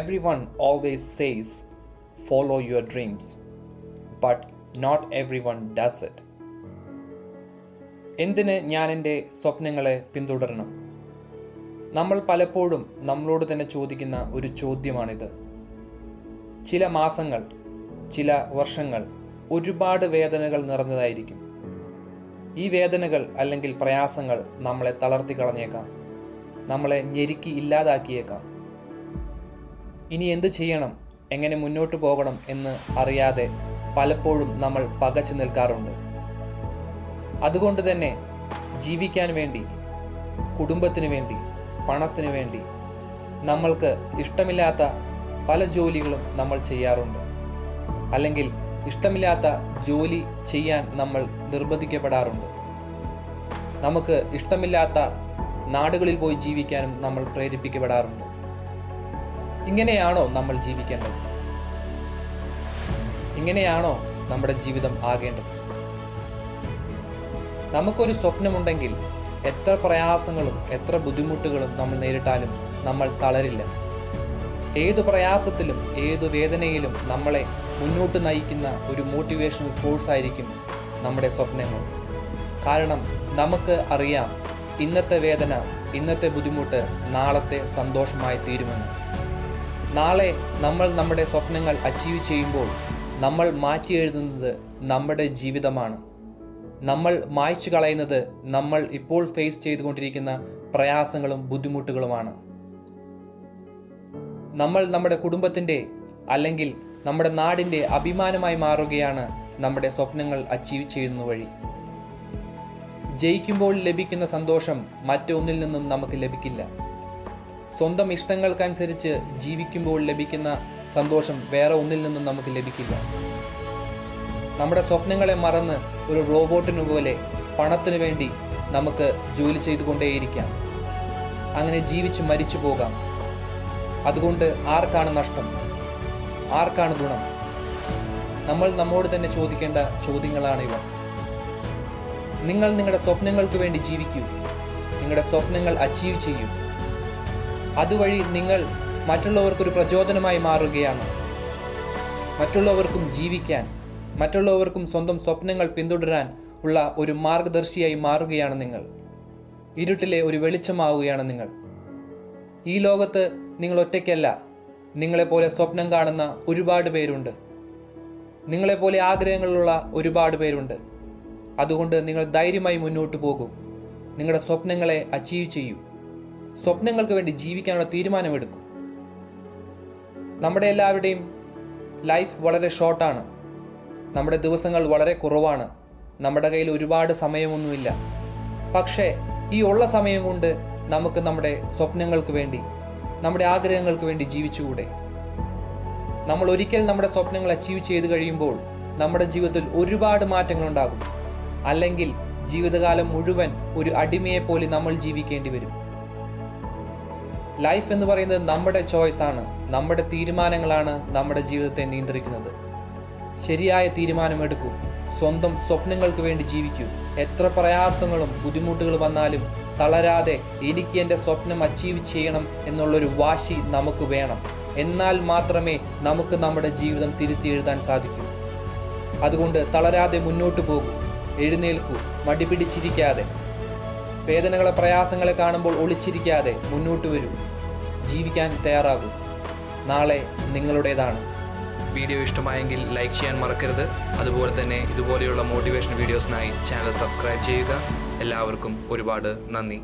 Everyone always says, follow your dreams, but not everyone does it. എന്തിന് ഞാൻ എന്റെ സ്വപ്നങ്ങളെ പിന്തുടരണം? നമ്മൾ പലപ്പോഴും നമ്മളോട് തന്നെ ചോദിക്കുന്ന ഒരു ചോദ്യമാണിത്. ചില മാസങ്ങൾ ചില വർഷങ്ങൾ ഒരുപാട് വേദനകൾ നിറഞ്ഞതായിരിക്കും. ഈ വേദനകൾ അല്ലെങ്കിൽ പ്രയാസങ്ങൾ നമ്മളെ തളർത്തി കളഞ്ഞേക്കാം. നമ്മളെ ഞെരുക്കി ഇല്ലാതാക്കിയേക്കാം. ഇനി എന്ത് ചെയ്യണം? എങ്ങനെ മുന്നോട്ട് പോകണം എന്ന് അറിയാതെ പലപ്പോഴും നമ്മൾ പകച്ചു നിൽക്കാറുണ്ട്. അതുകൊണ്ട് തന്നെ ജീവിക്കാൻ വേണ്ടി കുടുംബത്തിന് വേണ്ടി പണത്തിന് വേണ്ടി നമ്മൾക്ക് ഇഷ്ടമില്ലാത്ത പല ജോലികളും നമ്മൾ ചെയ്യാറുണ്ട്. അല്ലെങ്കിൽ ഇഷ്ടമില്ലാത്ത ജോലി ചെയ്യാൻ നമ്മൾ നിർബന്ധിക്കപ്പെടാറുണ്ട്. നമുക്ക് ഇഷ്ടമില്ലാത്ത നാടുകളിൽ പോയി ജീവിക്കാനും നമ്മൾ പ്രേരിപ്പിക്കപ്പെടാറുണ്ട്. ഇങ്ങനെയാണോ നമ്മൾ ജീവിക്കേണ്ടത്? ഇങ്ങനെയാണോ നമ്മുടെ ജീവിതം ആകേണ്ടത്? നമുക്കൊരു സ്വപ്നമുണ്ടെങ്കിൽ എത്ര പ്രയാസങ്ങളും എത്ര ബുദ്ധിമുട്ടുകളും നമ്മൾ നേരിട്ടാലും നമ്മൾ തളരില്ല. ഏതു പ്രയാസത്തിലും ഏതു വേദനയിലും നമ്മളെ മുന്നോട്ട് നയിക്കുന്ന ഒരു മോട്ടിവേഷണൽ ഫോഴ്സ് ആയിരിക്കും നമ്മുടെ സ്വപ്നങ്ങൾ കാരണം നമുക്ക് അറിയാം ഇന്നത്തെ വേദന ഇന്നത്തെ ബുദ്ധിമുട്ട് നാളത്തെ സന്തോഷമായി തീരുമെന്ന്. നാളെ നമ്മൾ നമ്മുടെ സ്വപ്നങ്ങൾ അച്ചീവ് ചെയ്യുമ്പോൾ നമ്മൾ മാറ്റി എഴുതുന്നത് നമ്മുടെ ജീവിതമാണ്. നമ്മൾ മായ്ച്ചു കളയുന്നത് നമ്മൾ ഇപ്പോൾ ഫേസ് ചെയ്തുകൊണ്ടിരിക്കുന്ന പ്രയാസങ്ങളും ബുദ്ധിമുട്ടുകളുമാണ്. നമ്മൾ നമ്മുടെ കുടുംബത്തിന്റെ അല്ലെങ്കിൽ നമ്മുടെ നാടിന്റെ അഭിമാനമായി മാറുകയാണ് നമ്മുടെ സ്വപ്നങ്ങൾ അച്ചീവ് ചെയ്യുന്ന വഴി. ജയിക്കുമ്പോൾ ലഭിക്കുന്ന സന്തോഷം മറ്റൊന്നിൽ നിന്നും നമുക്ക് ലഭിക്കില്ല. സ്വന്തം ഇഷ്ടങ്ങൾക്കനുസരിച്ച് ജീവിക്കുമ്പോൾ ലഭിക്കുന്ന സന്തോഷം വേറെ ഒന്നിൽ നിന്നും നമുക്ക് ലഭിക്കില്ല. നമ്മുടെ സ്വപ്നങ്ങളെ മറന്ന് ഒരു റോബോട്ടിനു പോലെ പണത്തിനു വേണ്ടി നമുക്ക് ജോലി ചെയ്തുകൊണ്ടേയിരിക്കാം. അങ്ങനെ ജീവിച്ച് മരിച്ചു പോകാം. അതുകൊണ്ട് ആർക്കാണ് നഷ്ടം? ആർക്കാണ് ഗുണം? നമ്മൾ നമ്മോട് തന്നെ ചോദിക്കേണ്ട ചോദ്യങ്ങളാണ് ഇവ. നിങ്ങൾ നിങ്ങളുടെ സ്വപ്നങ്ങൾക്ക് വേണ്ടി ജീവിക്കൂ. നിങ്ങളുടെ സ്വപ്നങ്ങൾ അച്ചീവ് ചെയ്യൂ. അതുവഴി നിങ്ങൾ മറ്റുള്ളവർക്കൊരു പ്രചോദനമായി മാറുകയാണ്. മറ്റുള്ളവർക്കും ജീവിക്കാൻ മറ്റുള്ളവർക്കും സ്വന്തം സ്വപ്നങ്ങൾ പിന്തുടരാൻ ഉള്ള ഒരു മാർഗദർശിയായി മാറുകയാണ് നിങ്ങൾ. ഇരുട്ടിലെ ഒരു വെളിച്ചമാവുകയാണ് നിങ്ങൾ. ഈ ലോകത്ത് നിങ്ങൾ ഒറ്റയ്ക്കല്ല. നിങ്ങളെപ്പോലെ സ്വപ്നം കാണുന്ന ഒരുപാട് പേരുണ്ട്. നിങ്ങളെപ്പോലെ ആഗ്രഹങ്ങളുള്ള ഒരുപാട് പേരുണ്ട്. അതുകൊണ്ട് നിങ്ങൾ ധൈര്യമായി മുന്നോട്ട് പോകും. നിങ്ങളുടെ സ്വപ്നങ്ങളെ അച്ചീവ് ചെയ്യൂ. സ്വപ്നങ്ങൾക്ക് വേണ്ടി ജീവിക്കാനുള്ള തീരുമാനമെടുക്കൂ. നമ്മുടെ എല്ലാവരുടെയും ലൈഫ് വളരെ ഷോർട്ടാണ് നമ്മുടെ ദിവസങ്ങൾ വളരെ കുറവാണ്. നമ്മുടെ കയ്യിൽ ഒരുപാട് സമയമൊന്നുമില്ല. പക്ഷേ ഈ ഉള്ള സമയം കൊണ്ട് നമുക്ക് നമ്മുടെ സ്വപ്നങ്ങൾക്ക് വേണ്ടി നമ്മുടെ ആഗ്രഹങ്ങൾക്ക് വേണ്ടി ജീവിച്ചുകൂടെ? നമ്മൾ ഒരിക്കൽ നമ്മുടെ സ്വപ്നങ്ങൾ അച്ചീവ് ചെയ്ത് കഴിയുമ്പോൾ നമ്മുടെ ജീവിതത്തിൽ ഒരുപാട് മാറ്റങ്ങൾ ഉണ്ടാകും. അല്ലെങ്കിൽ ജീവിതകാലം മുഴുവൻ ഒരു അടിമയെ പോലെ നമ്മൾ ജീവിക്കേണ്ടി വരും. ലൈഫ് എന്ന് പറയുന്നത് നമ്മുടെ ചോയ്സ് ആണ്. നമ്മുടെ തീരുമാനങ്ങളാണ് നമ്മുടെ ജീവിതത്തെ നിയന്ത്രിക്കുന്നത്. ശരിയായ തീരുമാനമെടുക്കൂ സ്വന്തം സ്വപ്നങ്ങൾക്ക് വേണ്ടി ജീവിക്കൂ. എത്ര പ്രയാസങ്ങളും ബുദ്ധിമുട്ടുകൾ വന്നാലും തളരാതെ എനിക്ക് എന്റെ സ്വപ്നം അച്ചീവ് ചെയ്യണം എന്നുള്ളൊരു വാശി നമുക്ക് വേണം. എന്നാൽ മാത്രമേ നമുക്ക് നമ്മുടെ ജീവിതം തിരുത്തി എഴുതാൻ സാധിക്കൂ. അതുകൊണ്ട് തളരാതെ മുന്നോട്ട് പോകൂ. എഴുന്നേൽക്കൂ. മടി പിടിച്ചിരിക്കാതെ. വേദനകളെ പ്രയാസങ്ങളെ കാണുമ്പോൾ ഒളിച്ചിരിക്കാതെ മുന്നോട്ട് വരൂ. ജീവിക്കാൻ തയ്യാറാകൂ. നാളെ നിങ്ങളുടേതാണ്. വീഡിയോ ഇഷ്ടമായെങ്കിൽ ലൈക്ക് ചെയ്യാൻ മറക്കരുത്. അതുപോലെ തന്നെ ഇതുപോലെയുള്ള മോട്ടിവേഷൻ വീഡിയോസിനായി ചാനൽ സബ്സ്ക്രൈബ് ചെയ്യുക. എല്ലാവർക്കും ഒരുപാട് നന്ദി.